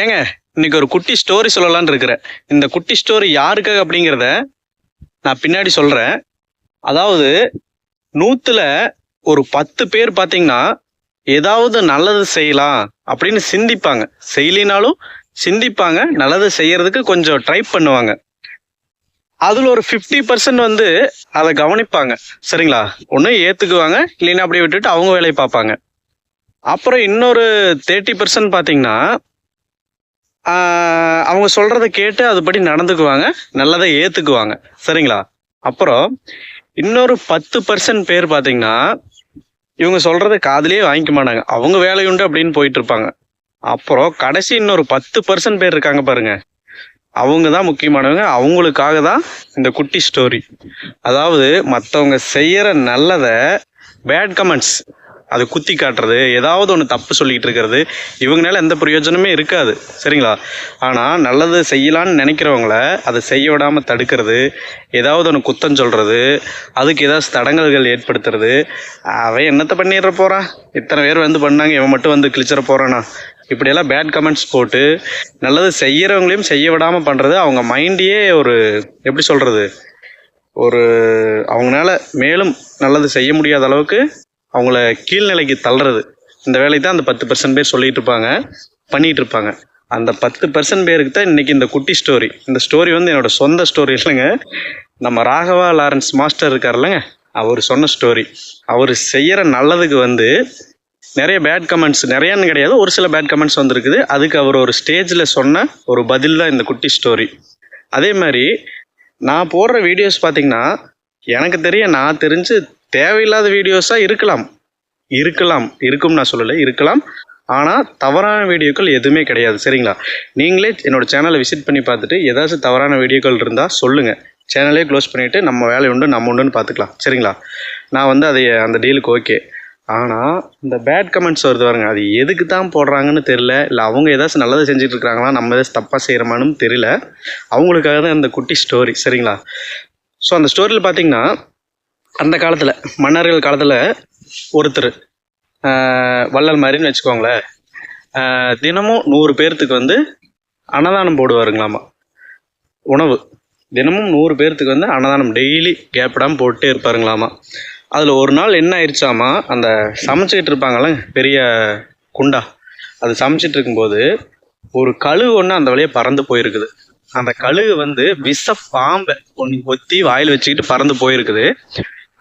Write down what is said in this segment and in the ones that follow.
ஏங்க இன்னைக்கு ஒரு குட்டி ஸ்டோரி சொல்லலான்னு இருக்கிறேன். இந்த குட்டி ஸ்டோரி யாருக்காக அப்படிங்கிறத நான் பின்னாடி சொல்கிறேன் அதாவது நூற்றுல ஒரு பத்து பேர் பார்த்தீங்கன்னா ஏதாவது நல்லது செய்யலாம் அப்படின்னு சிந்திப்பாங்க. செய்யலினாலும் சிந்திப்பாங்க நல்லது செய்யறதுக்கு கொஞ்சம் ட்ரை பண்ணுவாங்க. அதில் ஒரு ஃபிஃப்டி பர்சன்ட் வந்து அதை கவனிப்பாங்க. சரிங்களா? ஒன்று ஏற்றுக்குவாங்க இல்லைன்னா அப்படியே விட்டுட்டு அவங்க வேலையை பார்ப்பாங்க. அப்புறம் இன்னொரு தேர்ட்டி பர்சன்ட் பார்த்தீங்கன்னா அவங்க சொல்றத கேட்டு அதுபடி நடந்துக்குவாங்க நல்லதை ஏத்துக்குவாங்க. சரிங்களா? அப்புறம் இன்னொரு பத்து பர்சன்ட் பேர் பாத்தீங்கன்னா இவங்க சொல்றத காதுலயே வாங்கிக்க மாட்டாங்க. அவங்க வேலையுண்டு அப்படின்னு போயிட்டு இருப்பாங்க அப்புறம் கடைசி இன்னொரு பத்து பர்சன்ட் பேர் இருக்காங்க பாருங்க. அவங்க தான் முக்கியமானவங்க. அவங்களுக்காக தான் இந்த குட்டி ஸ்டோரி அதாவது மற்றவங்க செய்யற நல்லதை பேட் கமெண்ட்ஸ் அதை குத்தி காட்டுறது ஏதாவது ஒன்று தப்பு சொல்லிக்கிட்டு இருக்கிறது இவங்களால எந்த பிரயோஜனமே இருக்காது. சரிங்களா? ஆனால் நல்லது செய்யலான்னு நினைக்கிறவங்கள அதை செய்ய விடாமல் தடுக்கிறது ஏதாவது ஒன்று குத்தம் சொல்கிறது அதுக்கு ஏதாவது தடங்கல்கள் ஏற்படுத்துறது அவன் என்னத்தை பண்ணிடுற போகிறான் இத்தனை பேர் வந்து பண்ணாங்க இவன் மட்டும் வந்து கிழிச்சிட போகிறானா இப்படியெல்லாம் பேட் கமெண்ட்ஸ் போட்டு நல்லது செய்யறவங்களையும் செய்ய விடாமல் பண்ணுறது அவங்க மைண்டையே ஒரு எப்படி சொல்கிறது ஒரு அவங்களால மேலும் நல்லது செய்ய முடியாத அளவுக்கு அவங்கள கீழ்நிலைக்கு தள்ளுறது. இந்த வேலையை தான் அந்த பத்து பர்சன்ட் பேர் சொல்லிகிட்டு இருப்பாங்க பண்ணிகிட்டு இருப்பாங்க. அந்த பத்து பர்சன்ட் பேருக்கு தான் இன்றைக்கி இந்த குட்டி ஸ்டோரி இந்த ஸ்டோரி வந்து என்னோடய சொந்த ஸ்டோரி இல்லைங்க. நம்ம ராகவா லாரன்ஸ் மாஸ்டர் இருக்கார்லங்க அவர் சொன்ன ஸ்டோரி அவர் செய்கிற நல்லதுக்கு வந்து நிறைய பேட் கமெண்ட்ஸ் நிறையான்னு கிடையாது. ஒரு சில பேட் கமெண்ட்ஸ் வந்திருக்குது. அதுக்கு அவர் ஒரு ஸ்டேஜில் சொன்ன ஒரு பதில் தான் இந்த குட்டி ஸ்டோரி அதே மாதிரி நான் போடுற வீடியோஸ் பார்த்திங்கன்னா எனக்கு தெரிய நான் தெரிஞ்சு தேவையில்லாத வீடியோஸாக இருக்கலாம். இருக்கலாம். இருக்கும் நான் சொல்லலை இருக்கலாம். ஆனால் தவறான வீடியோக்கள் எதுவுமே கிடையாது சரிங்களா? நீங்களே என்னோடய சேனலை விசிட் பண்ணி பார்த்துட்டு ஏதாச்சும் தவறான வீடியோக்கள் இருந்தால் சொல்லுங்கள் சேனலே க்ளோஸ் பண்ணிவிட்டு நம்ம வேலை உண்டு நம்ம உண்டுன்னு பார்த்துக்கலாம் சரிங்களா? நான் வந்து அதை அந்த டீலுக்கு ஓகே ஆனால் இந்த பேட் கமெண்ட்ஸ் வருது பாருங்க அது எதுக்கு தான் போடுறாங்கன்னு தெரில இல்லை அவங்க ஏதாச்சும் நல்லதை செஞ்சுட்டு இருக்காங்களா நம்ம ஏதாச்சும் தப்பாக செய்கிறோமான்னு தெரியல. அவங்களுக்காக தான் இந்த குட்டி ஸ்டோரி சரிங்களா? ஸோ அந்த ஸ்டோரியில் பார்த்தீங்கன்னா அந்த காலத்தில் மன்னர்கள் காலத்தில் ஒருத்தர் வள்ளல் மாதிரின்னு வச்சுக்கோங்களேன். தினமும் நூறு பேர்த்துக்கு வந்து அன்னதானம் போடுவாருங்களாமா. உணவு. தினமும் நூறு பேர்த்துக்கு வந்து அன்னதானம் டெய்லி கேப்பிடாமல் போட்டுட்டே இருப்பாருங்களாமா. அதில் ஒரு நாள் என்ன ஆயிடுச்சாமா அந்த சமைச்சிக்கிட்டு இருப்பாங்கல்ல பெரிய குண்டா. அது சமைச்சிட்டு இருக்கும்போது ஒரு கழுகு ஒன்று அந்த வழியே பறந்து போயிருக்குது. அந்த கழுகு வந்து விஷ பாம்பை ஒன்று கொத்தி வாயில் வச்சுக்கிட்டு பறந்து போயிருக்குது.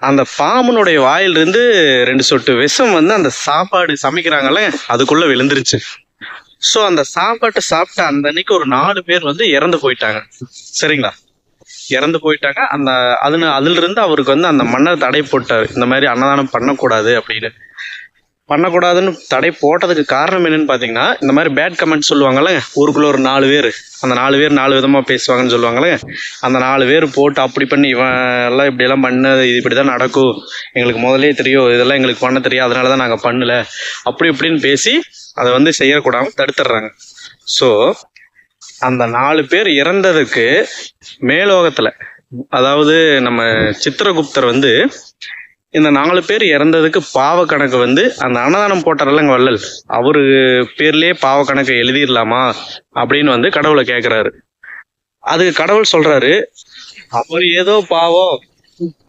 அந்த பாம்புனுடைய வாயிலிருந்து ரெண்டு சொட்டு விஷம் வந்து அந்த சாப்பாடு சமைக்கிறாங்கல்ல அதுக்குள்ள விழுந்துருச்சு. ஸோ அந்த சாப்பாட்டை சாப்பிட்ட அந்த அன்னைக்கு ஒரு நாலு பேர் வந்து இறந்து போயிட்டாங்க. சரிங்களா? இறந்து போயிட்டாங்க. அந்த அதுல அதுல இருந்து அவருக்கு வந்து அந்த மன்னர் தடை போட்டார் இந்த மாதிரி அன்னதானம் பண்ணக்கூடாது அப்படின்னு. பண்ணக்கூடாதுன்னு தடை போட்டதுக்கு காரணம் என்னன்னு பார்த்தீங்கன்னா இந்த மாதிரி பேட் கமெண்ட் சொல்லுவாங்கல்ல ஊருக்குள்ள ஒரு நாலு பேர். அந்த நாலு பேர் நாலு விதமாக பேசுவாங்கன்னு சொல்லுவாங்களே அந்த நாலு பேர் போட்டு அப்படி பண்ணி இவன் எல்லாம் இப்படியெல்லாம் பண்ணது இது இப்படி தான் நடக்கும். எங்களுக்கு முதலே தெரியும் இதெல்லாம் எங்களுக்கு பண்ண தெரியும் அதனால தான் நாங்கள் பண்ணல. அப்படி இப்படின்னு பேசி அதை வந்து செய்யக்கூடாமல் தடுத்துடுறாங்க. ஸோ அந்த நாலு பேர் இறந்ததுக்கு மேலோகத்தில் அதாவது நம்ம சித்திரகுப்தர் வந்து இந்த நாலு பேர் இறந்ததுக்கு பாவ கணக்கு வந்து அந்த அன்னதானம் போட்டாரல்லங்க வள்ளல் அவரு பேர்லயே பாவ கணக்கு எழுதிடலாமா அப்படின்னு வந்து கடவுளை கேட்குறாரு அதுக்கு கடவுள் சொல்றாரு அவர் ஏதோ பாவம்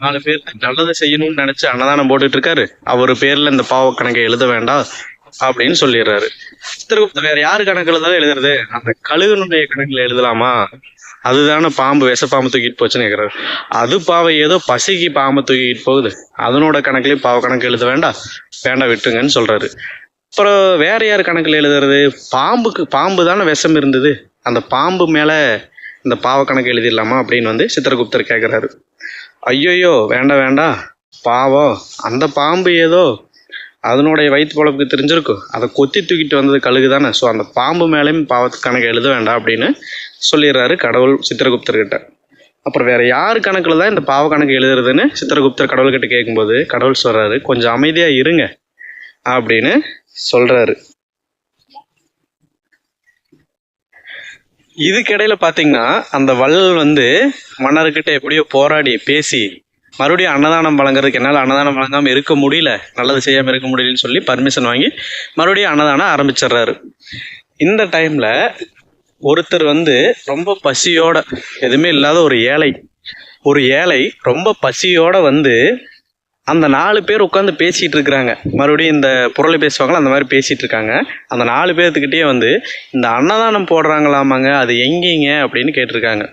நாலு பேர் நல்லதை செய்யணும்னு நினைச்சு அன்னதானம் போட்டுட்டு இருக்காரு. அவர் பேர்ல இந்த பாவ கணக்கை எழுத வேண்டாம் அப்படின்னு சொல்லிடுறாரு. சித்திரகுப்தர் வேற யாரு கணக்குல தான் எழுதுறது? அந்த கழுகுனுடைய கணக்குல எழுதலாமா? அதுதானே பாம்பு விஷ பாம்பு தூக்கிட்டு போச்சுன்னு கேட்குறாரு அது பாவை ஏதோ பசிக்கு பாம்பை தூக்கிட்டு போகுது. அதனோட கணக்குலயும் பாவ கணக்கு எழுத வேண்டாம். வேண்டாம் விட்டுங்கன்னு சொல்கிறாரு அப்புறம் வேற யார் கணக்கில் எழுதுறது? பாம்புக்கு பாம்பு தானே விஷம் இருந்தது. அந்த பாம்பு மேலே இந்த பாவ கணக்கு எழுதிடலாமா அப்படின்னு வந்து சித்திரகுப்தர் கேட்குறாரு ஐயோயோ வேண்டாம் வேண்டாம். பாவம் அந்த பாம்பு ஏதோ அதனுடைய வயிற்று பொழப்புக்கு தெரிஞ்சிருக்கும். அதை கொத்தி தூக்கிட்டு வந்தது கழுகு தானே ஸோ அந்த பாம்பு மேலேயும் பாவத்து கணக்கு எழுத வேண்டாம் அப்படின்னு சொல்லிடுறாரு கடவுள் சித்திரகுப்தர்கிட்ட. அப்புறம் வேற யார் கணக்கில் தான் இந்த பாவ கணக்கு எழுதுறதுன்னு சித்திரகுப்தர் கடவுள்கிட்ட கேட்கும்போது கடவுள் சொல்றாரு கொஞ்சம் அமைதியாக இருங்க அப்படின்னு சொல்றாரு. இதுக்கிடையில பாத்தீங்கன்னா அந்த வள்ளல் வந்து மன்னர்கிட்ட எப்படியோ போராடி பேசி மறுபடியும் அன்னதானம் வழங்குறதுக்கு என்னால் அன்னதானம் வழங்காமல் இருக்க முடியல நல்லது செய்யாமல் இருக்க முடியலன்னு சொல்லி பர்மிஷன் வாங்கி மறுபடியும் அன்னதானம் ஆரம்பிச்சிடுறாரு. இந்த டைமில் ஒருத்தர் வந்து ரொம்ப பசியோட எதுவுமே இல்லாத ஒரு ஏழை. ஒரு ஏழை ரொம்ப பசியோட வந்து அந்த நாலு பேர் உட்காந்து பேசிகிட்டு இருக்கிறாங்க. மறுபடியும் இந்த பொருளை பேசுவாங்களா அந்த மாதிரி பேசிகிட்டு இருக்காங்க. அந்த நாலு பேர்த்துக்கிட்டே வந்து இந்த அன்னதானம் போடுறாங்களாமாங்க அது எங்கேங்க அப்படின்னு கேட்டிருக்காங்க.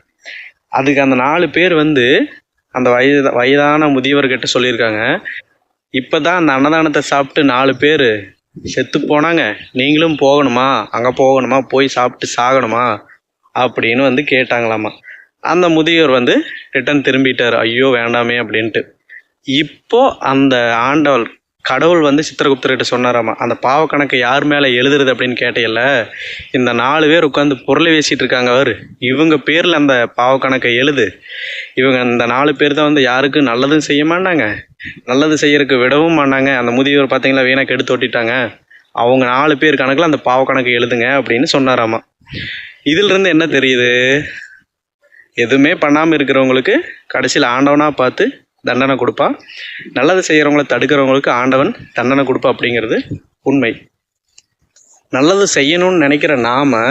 அதுக்கு அந்த நாலு பேர் வந்து அந்த வயது வயதான முதியவர்கிட்ட சொல்லியிருக்காங்க. இப்போ தான் அந்த அன்னதானத்தை சாப்பிட்டு நாலு பேர் செத்து போனாங்க. நீங்களும் போகணுமா? அங்கே போகணுமா? போய் சாப்பிட்டு சாகணுமா? அப்படின்னு வந்து கேட்டாங்களாமா. அந்த முதியோர் வந்து ரிட்டன் திரும்பிட்டார். ஐயோ வேண்டாமே அப்படின்ட்டு. இப்போ அந்த ஆண்டவள் கடவுள் வந்து சித்திரகுப்தர்கிட்ட சொன்னாராமா அந்த பாவ யார் மேலே எழுதுறது அப்படின்னு கேட்டையில இந்த நாலு பேர் உட்காந்து பொருளை பேசிட்டு இருக்காங்க அவர். இவங்க பேரில் அந்த பாவ கணக்கை எழுது. இவங்க அந்த நாலு பேர் தான் வந்து யாருக்கும் நல்லதும் செய்ய மாட்டாங்க நல்லது செய்யறதுக்கு விடவும் மாட்டாங்க. அந்த முதியவர் பார்த்தீங்களா வீணா கெடுத்து ஓட்டிட்டாங்க அவங்க நாலு பேர் கணக்கில் அந்த பாவ எழுதுங்க அப்படின்னு சொன்னாராமா. இதிலிருந்து என்ன தெரியுது? எதுவுமே பண்ணாமல் இருக்கிறவங்களுக்கு கடைசியில் ஆண்டவனாக பார்த்து தண்டனை கொடுப்பான் நல்லது செய்கிறவங்கள தடுக்கிறவங்களுக்கு ஆண்டவன் தண்டனை கொடுப்பா அப்படிங்கிறது உண்மை. நல்லது செய்யணும்னு நினைக்கிற நாம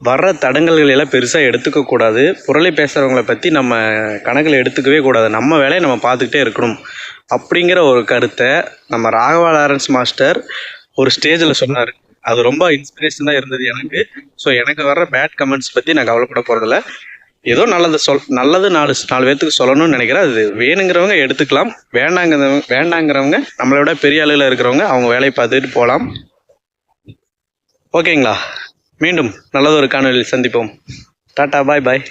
வர்ற தடங்கல்கள் எல்லாம் பெருசாக எடுத்துக்கக்கூடாது புரளி பேசுகிறவங்கள பற்றி நம்ம கணக்கில் எடுத்துக்கவே கூடாது. நம்ம வேலையை நம்ம பார்த்துக்கிட்டே இருக்கணும். அப்படிங்கிற ஒரு கருத்தை நம்ம ராகவா லாரன்ஸ் மாஸ்டர் ஒரு ஸ்டேஜில் சொன்னார். அது ரொம்ப இன்ஸ்பிரேஷன் தான் இருந்தது எனக்கு. ஸோ எனக்கு வர்ற பேட் கமெண்ட்ஸ் பற்றி நான் கவலைப்பட போகிறதில்ல ஏதோ நல்லது சொல் நல்லது நாலு நாலு பேர்த்துக்கு சொல்லணும்னு நினைக்கிறேன். அது வேணுங்கிறவங்க எடுத்துக்கலாம். வேண்டாங்கிறவங்க வேண்டாங்கிறவங்க நம்மளை விட பெரிய அளவில் இருக்கிறவங்க அவங்க வேலையை பார்த்துட்டு போகலாம். ஓகேங்களா? மீண்டும் நல்லதொரு காணொலியில் சந்திப்போம். Tata bye bye.